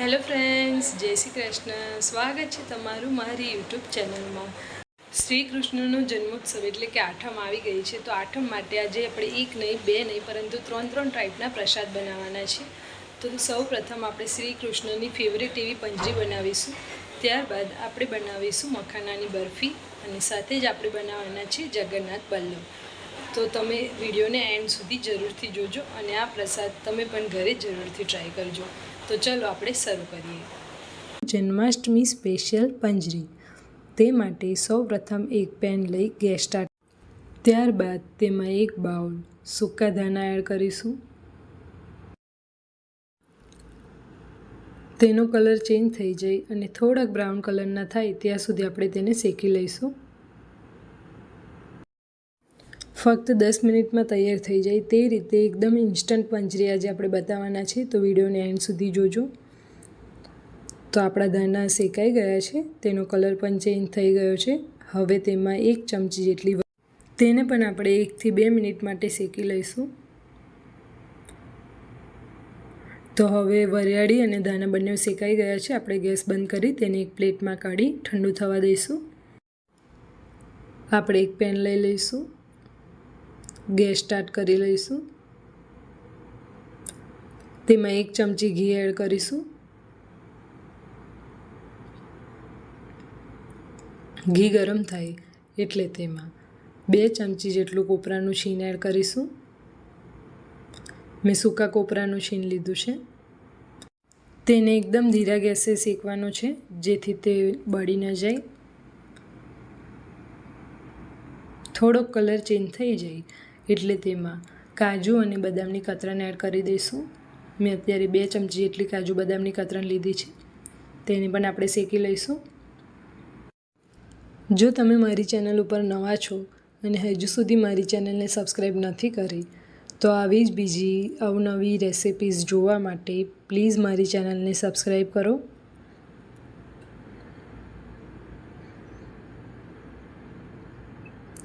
Hello friends જય શ્રી કૃષ્ણ સ્વાગત છે તમારું મારી યુટ્યુબ ચેનલમાં શ્રી કૃષ્ણનો જન્મોત્સવ એટલે કે આઠમ આવી ગઈ છે. તો આઠમ માટે આજે આપણે એક નહીં, બે નહીં, પરંતુ ત્રણ ત્રણ ટાઈપના પ્રસાદ બનાવવાના છે. તો સૌ પ્રથમ આપણે શ્રી કૃષ્ણની ફેવરેટ એવી પંજરી બનાવીશું. ત્યારબાદ આપણે બનાવીશું મખાનાની બરફી અને સાથે જ આપણે બનાવવાના છે જગન્નાથ બલ્લમ તો તમે વિડીયોને એન્ડ સુધી જરૂરથી જોજો અને આ પ્રસાદ તમે પણ ઘરે જરૂરથી ટ્રાય કરજો. તો ચલો આપણે શરૂ કરીએ. જન્માષ્ટમી સ્પેશિયલ પંજરી. તે માટે સૌપ્રથમ એક પેન લઈ ગેસ સ્ટાર્ટ. ત્યારબાદ તેમાં એક બાઉલ સૂકા ધાણા એડ કરીશું. તેનો કલર ચેન્જ થઈ જાય અને થોડાક બ્રાઉન કલરના થાય ત્યાં સુધી આપણે તેને શેકી લઈશું. ફક્ત દસ મિનિટમાં તૈયાર થઈ જાય તે રીતે એકદમ ઇન્સ્ટન્ટ પંજરી આજે આપણે બતાવવાના છે. તો વિડીયોને એન્ડ સુધી જોજો. તો આપણા ધાણા શેકાઈ ગયા છે, તેનો કલર પણ ચેન્જ થઈ ગયો છે. હવે તેમાં એક ચમચી જેટલી તેને પણ આપણે એકથી બે મિનિટ માટે શેકી લઈશું. તો હવે વરિયાળી અને ધાના બંને શેકાઈ ગયા છે. આપણે ગેસ બંધ કરી તેને એક પ્લેટમાં કાઢી ઠંડુ થવા દઈશું. આપણે એક પેન લઈ લઈશું. ગેસ સ્ટાર્ટ કરી લઈશું. તેમાં એક ચમચી ઘી એડ કરીશું. ઘી ગરમ થાય એટલે તેમાં બે ચમચી જેટલું કોપરાનું છીણ એડ કરીશું. મેં સૂકા કોપરાનું છીણ લીધું છે. તેને એકદમ ધીરા ગેસે શેકવાનું છે, જેથી તે બળી ન જાય. થોડોક કલર ચેન્જ થઈ જાય એટલે તેમાં કાજુ અને બદામની કતરણ એડ કરી દઈશું. મેં અત્યારે બે ચમચી જેટલી કાજુ બદામની કતરણ લીધી છે. તેને પણ આપણે શેકી લઈશું. જો તમે મારી ચેનલ ઉપર નવા છો અને હજુ સુધી મારી ચેનલને સબસ્ક્રાઈબ નથી કરી, તો આવી જ બીજી અવનવી રેસિપીઝ જોવા માટે પ્લીઝ મારી ચેનલને સબસ્ક્રાઈબ કરો.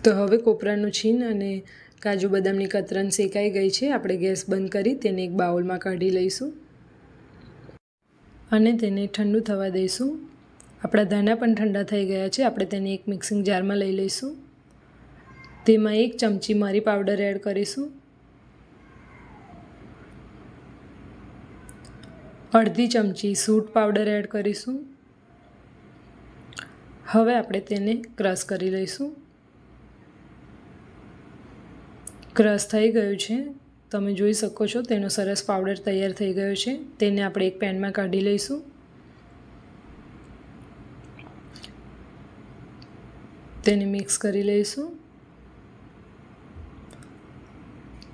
તો હવે કોપરાનું છીન અને કાજુ બદામની કતરન શેકાઈ ગઈ છે. આપણે ગેસ બંધ કરી તેને એક બાઉલમાં કાઢી લઈશું અને તેને ઠંડુ થવા દઈશું. આપણા ધાણા પણ ઠંડા થઈ ગયા છે. આપણે તેને એક મિક્સિંગ જારમાં લઈ લઈશું. તેમાં એક ચમચી મરી પાવડર એડ કરીશું. અડધી ચમચી સૂટ પાવડર એડ કરીશું. હવે આપણે તેને ક્રશ કરી લઈશું. ક્રશ થઈ ગયું છે. તમે જોઈ શકો છો, તેનો સરસ પાવડર તૈયાર થઈ ગયો છે. તેને આપણે એક પેનમાં કાઢી લઈશું. તેને મિક્સ કરી લઈશું.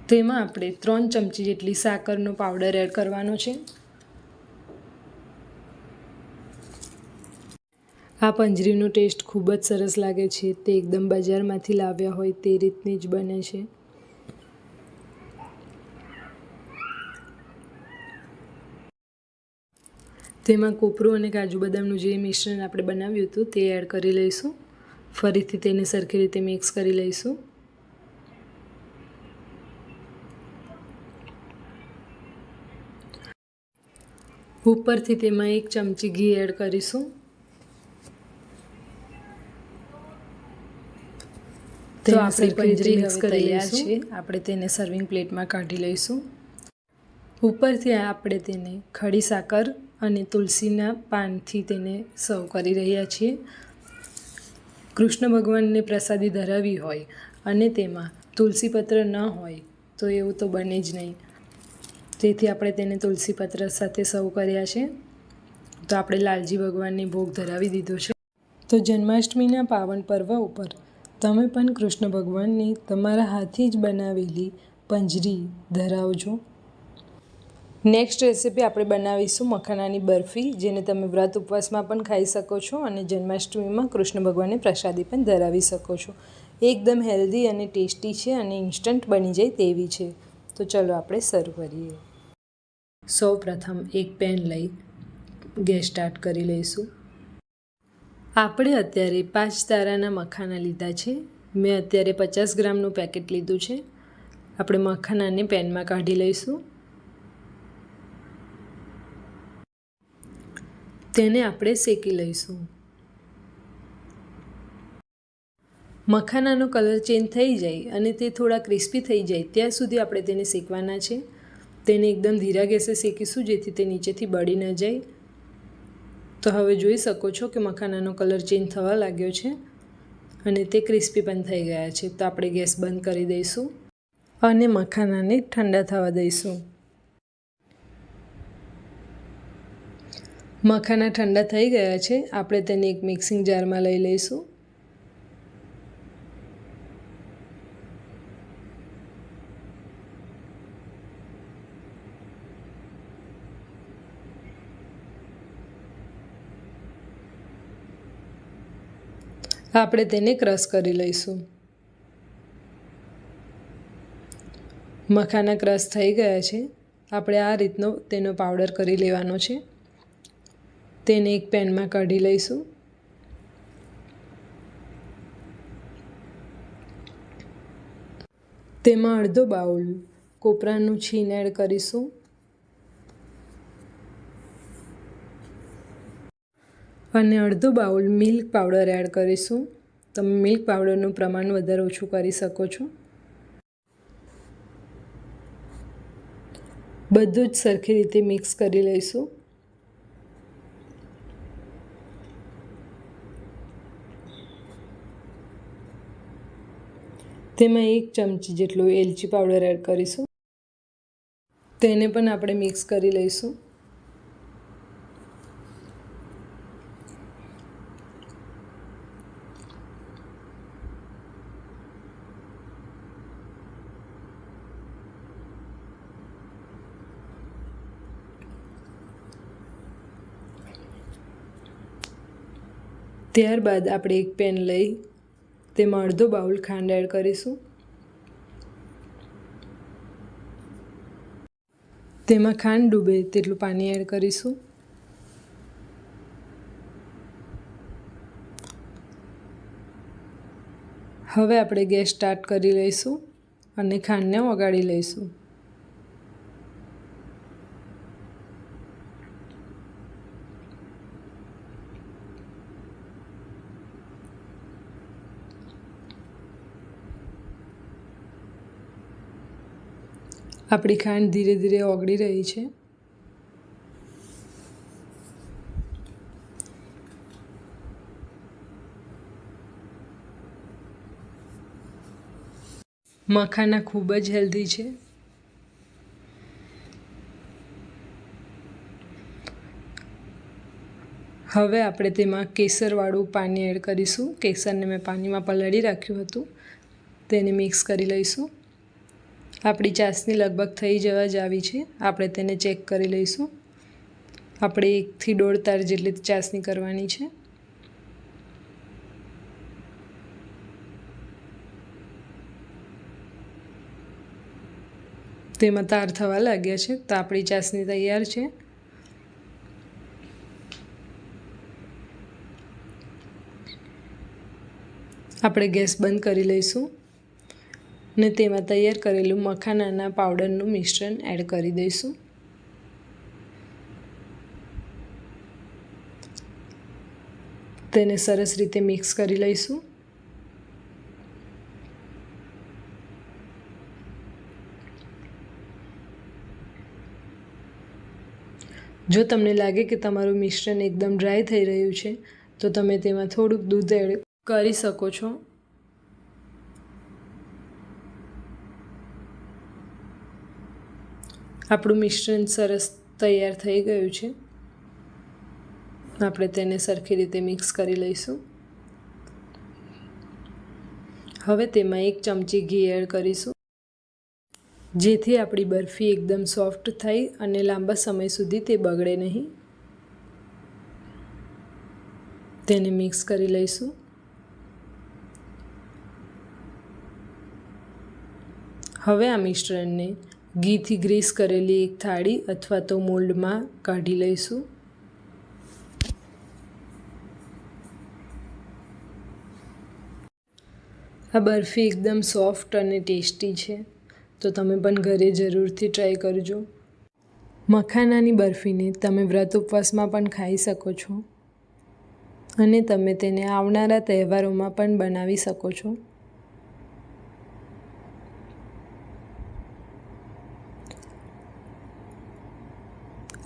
તેમાં આપણે ત્રણ ચમચી જેટલી સાકરનો પાવડર એડ કરવાનો છે. આ પંજરીનો ટેસ્ટ ખૂબ જ સરસ લાગે છે. તે એકદમ બજારમાંથી લાવ્યા હોય તે રીતની જ બને છે. તેમાં કોપરું અને કાજુ બદામનું જે મિશ્રણ આપણે બનાવ્યું હતું તે એડ કરી લઈશું. ફરીથી તેને સરખી રીતે મિક્સ કરી લઈશું. ઉપરથી તેમાં એક ચમચી ઘી એડ કરીશું. તો આપણી પંજરી મિક્સ કરી છે આપણે તેને સર્વિંગ પ્લેટમાં કાઢી લઈશું. ઉપરથી આપણે તેને ખડી સાકર અને તુલસીના પાનથી તેને સર્વ કરી રહ્યા છીએ. કૃષ્ણ ભગવાનને પ્રસાદી ધરાવી હોય અને તેમાં તુલસી પત્ર ન હોય તો એવું તો બને જ નહીં. તેથી આપણે તેને તુલસી પત્ર સાથે સર્વ કર્યા છે. તો આપણે લાલજી ભગવાનને ભોગ ધરાવી દીધો છે. તો જન્માષ્ટમીના પાવન પર્વ ઉપર તમે પણ કૃષ્ણ ભગવાનની તમારા હાથથી જ બનાવેલી પંજરી ધરાવજો. નેક્સ્ટ રેસીપી આપણે બનાવીશું મખાનાની બરફી, જેને તમે વ્રત ઉપવાસમાં પણ ખાઈ શકો છો અને જન્માષ્ટમીમાં કૃષ્ણ ભગવાનને પ્રસાદી પણ ધરાવી શકો છો. એકદમ હેલ્ધી અને ટેસ્ટી છે અને ઇન્સ્ટન્ટ બની જાય તેવી છે. તો ચલો આપણે શરૂ કરીએ. સૌ પ્રથમ એક પેન લઈ ગેસ સ્ટાર્ટ કરી લઈશું. આપણે અત્યારે પાંચ તારાના મખાના લીધા છે. મેં અત્યારે પચાસ ગ્રામનું પેકેટ લીધું છે. આપણે મખાનાને પેનમાં કાઢી લઈશું. તેને આપણે શેકી લઈશું. મખાનાનો કલર ચેન્જ થઈ જાય અને તે થોડા ક્રિસ્પી થઈ જાય, ત્યાં સુધી આપણે તેને શેકવાના છે. તેને એકદમ ધીરા ગેસે શેકીશું, જેથી તે નીચેથી બળી ન જાય. તો હવે જોઈ શકો છો કે મખાનાનો કલર ચેન્જ થવા લાગ્યો છે અને તે ક્રિસ્પી પણ થઈ ગયા છે. તો આપણે ગેસ બંધ કરી દઈશું અને મખાનાને ઠંડા થવા દઈશું. મખાના ઠંડા થઈ ગયા છે. આપણે તેને એક મિક્સિંગ જારમાં લઈ લઈશું. આપણે તેને ક્રશ કરી લઈશું. મખાના ક્રશ થઈ ગયા છે. આપણે આ રીતનો તેનો પાવડર કરી લેવાનો છે. તેને એક પેનમાં કાઢી લઈશું. તેમાં અડધો બાઉલ કોપરાનું છીન એડ કરીશું. અને અડધો બાઉલ મિલ્ક પાવડર એડ કરીશું. તમે મિલ્ક પાવડરનું પ્રમાણ વધારે ઓછું કરી શકો છો. બધું જ સરખી રીતે મિક્સ કરી લઈશું. તેમાં એક ચમચી જેટલું એલચી પાવડર એડ કરીશું. તેને પણ આપણે મિક્સ કરી લઈશું. ત્યારબાદ આપણે એક પેન લઈ તેમાં અડધો બાઉલ ખાંડ એડ કરીશું. તેમાં ખાંડ ડૂબે તેટલું પાણી એડ કરીશું. હવે આપણે ગેસ સ્ટાર્ટ કરી લઈશું અને ખાંડને ઓગાળી લઈશું. આપણી ખાંડ ધીરે ધીરે ઓગળી રહી છે. મખાના ખૂબ જ હેલ્ધી છે. હવે આપણે તેમાં કેસરવાળું પાણી એડ કરીશું. કેસરને મેં પાણીમાં પલાળી રાખ્યું હતું. તેને મિક્સ કરી લઈશું. આપણી ચાસની લગભગ થઈ જવા જ આવી છે. આપણે તેને ચેક કરી લઈશું. આપણે એકથી દોઢ તાર જેટલી ચાસણી કરવાની છે. તેમાં તાર થવા લાગ્યા છે. તો આપણી ચાસણી તૈયાર છે. આપણે ગેસ બંધ કરી લઈશું. ને તેમાં તૈયાર કરેલું મખાનાના પાવડરનું મિશ્રણ એડ કરી દઈશું. તેને સરસ રીતે મિક્સ કરી લઈશું. જો તમને લાગે કે તમારું મિશ્રણ એકદમ ડ્રાય થઈ રહ્યું છે, તો તમે તેમાં થોડુંક દૂધ એડ કરી શકો છો. આપણું મિશ્રણ સરસ તૈયાર થઈ ગયું છે. આપણે તેને સરખી રીતે મિક્સ કરી લઈશું. હવે તેમાં એક ચમચી ઘી એડ કરીશું. જેથી આપણી બરફી એકદમ સોફ્ટ થઈ અને લાંબા સમય સુધી તે બગડે નહીં. તેને મિક્સ કરી લઈશું. હવે આ મિશ્રણને ઘીથી ગ્રીસ કરેલી એક થાળી અથવા તો મોલ્ડમાં કાઢી લઈશું. આ બરફી એકદમ સોફ્ટ અને ટેસ્ટી છે, તો તમે પણ ઘરે જરૂરથી ટ્રાય કરજો. મખાનાની બરફીને તમે વ્રત ઉપવાસમાં પણ ખાઈ શકો છો અને તમે તેને આવનારા તહેવારોમાં પણ બનાવી શકો છો.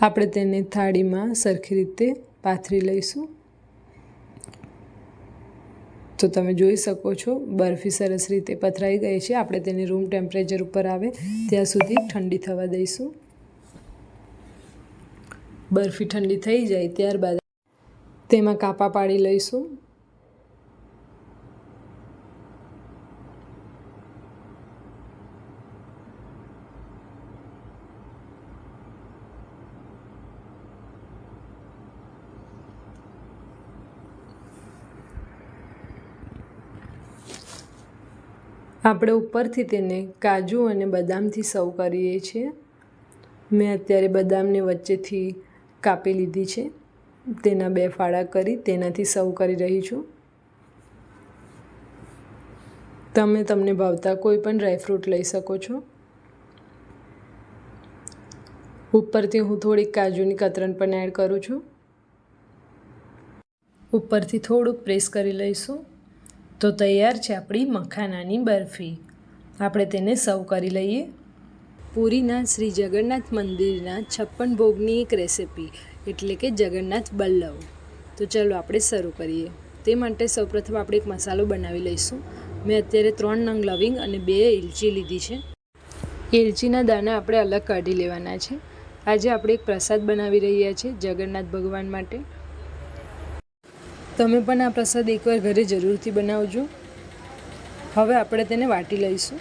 આપણે તેને થાળીમાં સરખી રીતે પાથરી લઈશું. તો તમે જોઈ શકો છો, બરફી સરસ રીતે પથરાઈ ગઈ છે. આપણે તેને રૂમ ટેમ્પરેચર ઉપર આવે ત્યાં સુધી ઠંડી થવા દઈશું. બરફી ઠંડી થઈ જાય ત્યારબાદ તેમાં કાપા પાડી લઈશું. આપણે ઉપરથી તેને કાજુ અને બદામથી સર્વ કરીએ છીએ. મેં અત્યારે બદામને વચ્ચેથી કાપી લીધી છે. તેના બે ફાળા કરી તેનાથી સર્વ કરી રહી છું. તમે તમને ભાવતા કોઈ પણ ડ્રાયફ્રૂટ લઈ શકો છો. ઉપરથી હું થોડીક કાજુની કતરણ પણ એડ કરું છું. ઉપરથી થોડુંક પ્રેસ કરી લઈશું. તો તૈયાર છે આપણી મખાનાની બરફી. આપણે તેને સર્વ કરી લઈએ. પુરીના શ્રી જગન્નાથ મંદિરના છપ્પન ભોગની એક રેસિપી, એટલે કે જગન્નાથ બલ્લવ. તો ચાલો આપણે શરૂ કરીએ. તે માટે સૌપ્રથમ આપણે એક મસાલો બનાવી લઈશું. મેં અત્યારે ત્રણ નંગ લવિંગ અને બે એલચી લીધી છે. એલચીના દાણા આપણે અલગ કાઢી લેવાના છે. આજે આપણે એક પ્રસાદ બનાવી રહ્યા છીએ જગન્નાથ ભગવાન માટે. તમે પણ આ પ્રસાદ એકવાર ઘરે જરૂરથી બનાવજો. હવે આપણે તેને વાટી લઈશું.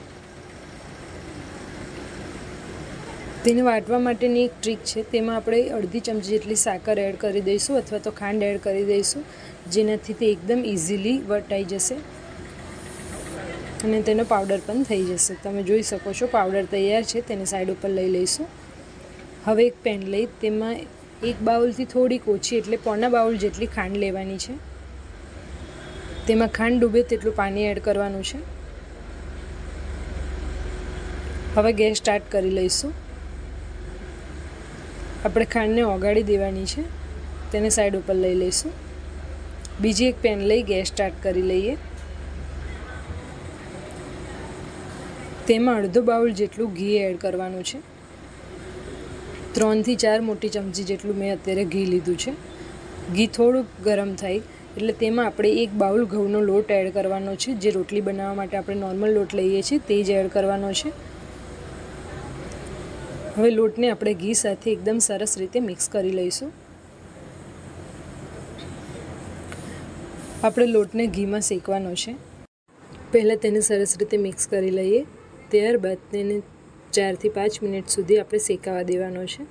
તેને વાટવા માટેની એક ટ્રીક છે, તેમાં આપણે અડધી ચમચી જેટલી સાકર એડ કરી દઈશું અથવા તો ખાંડ એડ કરી દઈશું, જેનાથી તે એકદમ ઇઝીલી વટાઈ જશે. અને તેનો પાવડર પણ થઈ જશે. તમે જોઈ શકો છો પાવડર તૈયાર છે, તેને સાઈડ ઉપર લઈ લઈશું. હવે એક પેન લઈ, તેમાં એક બાઉલથી થોડીક ઓછી, એટલે પોના બાઉલ જેટલી ખાંડ લેવાની છે. તેમાં ખાંડ ડૂબે તેટલું પાણી એડ કરવાનું છે. હવે ગેસ સ્ટાર્ટ કરી લઈશું. આપણે ખાંડને ઓગાળી દેવાની છે. તેને સાઈડ ઉપર લઈ લઈશું. બીજી એક પેન લઈ ગેસ સ્ટાર્ટ કરી લઈએ. તેમાં અડધો બાઉલ જેટલું ઘી એડ કરવાનું છે. ત્રણથી ચાર મોટી ચમચી જેટલું મેં અત્યારે ઘી લીધું છે. ઘી થોડુંક ગરમ થાય એટલે તેમાં આપણે એક બાઉલ ઘઉંનો લોટ એડ કરવાનો છે. જે રોટલી બનાવવા માટે આપણે નોર્મલ લોટ લઈએ છીએ તે જ એડ કરવાનો છે. હવે લોટને આપણે ઘી સાથે એકદમ સરસ રીતે મિક્સ કરી લઈશું. આપણે લોટને ઘીમાં શેકવાનો છે. પહેલાં તેને સરસ રીતે મિક્સ કરી લઈએ. ત્યારબાદ તેને ચારથી પાંચ મિનિટ સુધી આપણે શેકાવા દેવાનો છે.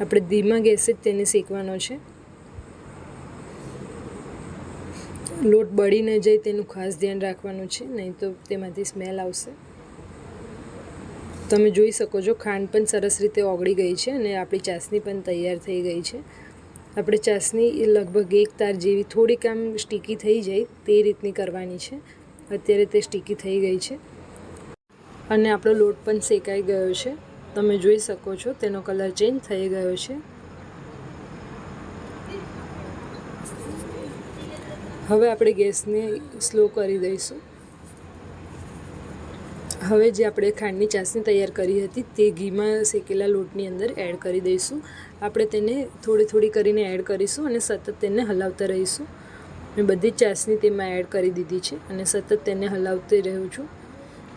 આપણે ધીમા ગેસે જ તેને શેકવાનો છે. લોટ બળી ન જાય તેનું ખાસ ધ્યાન રાખવાનું છે, નહીં તો તેમાંથી સ્મેલ આવશે. તમે જોઈ શકો છો, ખાંડ પણ સરસ રીતે ઓગળી ગઈ છે અને આપણી ચાસણી પણ તૈયાર થઈ ગઈ છે. આપણે ચાસણી લગભગ એક તાર જેવી થોડીક આમ સ્ટીકી થઈ જાય તે રીતની કરવાની છે. અત્યારે તે સ્ટીકી થઈ ગઈ છે. અને આપણો લોટ પણ શેકાઈ ગયો છે. તમે જોઈ શકો છો, તેનો કલર ચેન્જ થઈ ગયો છે. હવે આપણે ગેસને સ્લો કરી દઈશું. હવે જે આપણે ખાંડની ચાસણી તૈયાર કરી હતી, તે ઘીમાં શેકેલા લોટની અંદર એડ કરી દઈશું. આપણે તેને થોડી થોડી કરીને એડ કરીશું અને સતત તેને હલાવતા રહીશું. મેં બધી જ ચાસણી તેમાં એડ કરી દીધી છે અને સતત તેને હલાવતી રહું છું.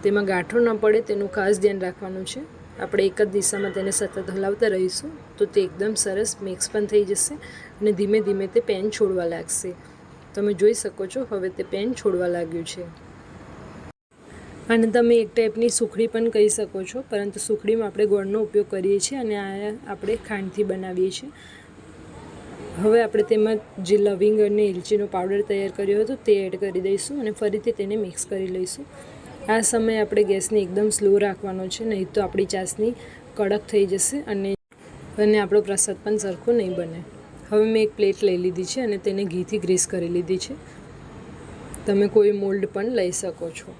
તેમાં ગાંઠો ન પડે તેનું ખાસ ધ્યાન રાખવાનું છે. આપણે એક જ દિશામાં તેને સતત હલાવતા રહીશું તો તે એકદમ સરસ મિક્સ પણ થઈ જશે અને ધીમે ધીમે તે પેન છોડવા લાગશે. તમે જોઈ શકો છો, હવે તે પેન છોડવા લાગ્યું છે. અને તમે એક ટાઈપની સુખડી પણ કહી શકો છો, પરંતુ સુખડીમાં આપણે ગોળનો ઉપયોગ કરીએ છીએ અને આ આપણે ખાંડથી બનાવીએ છીએ. હવે આપણે તેમાં જે લવિંગ અને ઇલચીનો પાવડર તૈયાર કર્યો હતો તે એડ કરી દઈશું અને ફરીથી તેને મિક્સ કરી લઈશું. આ સમયે આપણે ગેસને એકદમ સ્લો રાખવાનો છે, નહીં તો આપણી ચાસની કડક થઈ જશે અને અને આપણો પ્રસાદ પણ સરખો નહીં બને. હવે મેં એક પ્લેટ લઈ લીધી છે અને તેને ઘીથી ગ્રીસ કરી લીધી છે. તમે કોઈ મોલ્ડ પણ લઈ શકો છો.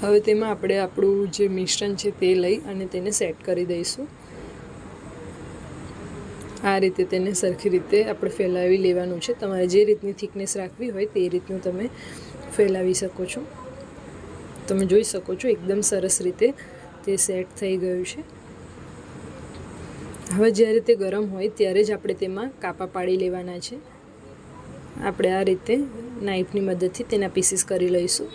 હવે તેમાં આપણે આપણું જે મિશ્રણ છે તે લઈ અને તેને સેટ કરી દઈશું. આ રીતે તેને સરખી રીતે આપણે ફેલાવી લેવાનું છે. તમારે જે રીતની થિકનેસ રાખવી હોય તે રીતનું તમે ફેલાવી શકો છો. તમે જોઈ શકો છો એકદમ સરસ રીતે તે સેટ થઈ ગયું છે. હવે જ્યારે તે ગરમ હોય ત્યારે જ આપણે તેમાં કાપા પાડી લેવાના છે. આપણે આ રીતે નાઈફની મદદથી તેના પીસીસ કરી લઈશું.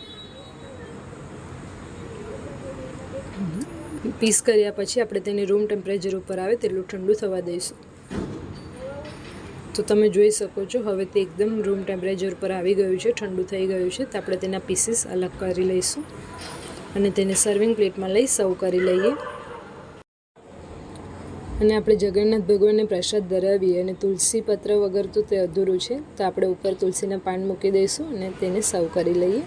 પીસ કર્યા પછી આપણે તેને રૂમ ટેમ્પરેચર ઉપર આવે તેટલું ઠંડુ થવા દઈશું. તો તમે જોઈ શકો છો, હવે તે એકદમ રૂમ ટેમ્પરેચર પર આવી ગયું છે, ઠંડુ થઈ ગયું છે, તો આપણે તેના પીસીસ અલગ કરી લઈશું અને તેને સર્વિંગ પ્લેટમાં લઈ સર્વ કરી લઈએ. અને આપણે જગન્નાથ ભગવાનને પ્રસાદ ધરાવીએ અને તુલસી પત્ર વગર તો તે અધૂરું છે, તો આપણે ઉપર તુલસીના પાન મૂકી દઈશું અને તેને સર્વ કરી લઈએ.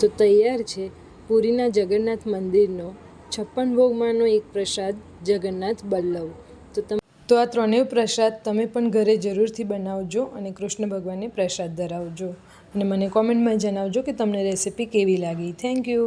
તો તૈયાર છે, પુરીના જગન્નાથ મંદિરનો છપ્પન ભોગમાંનો એક પ્રસાદ જગન્નાથ બલ્લવ. તો તમે તો આ ત્રણેય પ્રસાદ તમે પણ ઘરે જરૂરથી બનાવજો અને કૃષ્ણ ભગવાનને પ્રસાદ ધરાવજો. અને મને કોમેન્ટમાં જણાવજો કે તમને રેસીપી કેવી લાગી. Thank you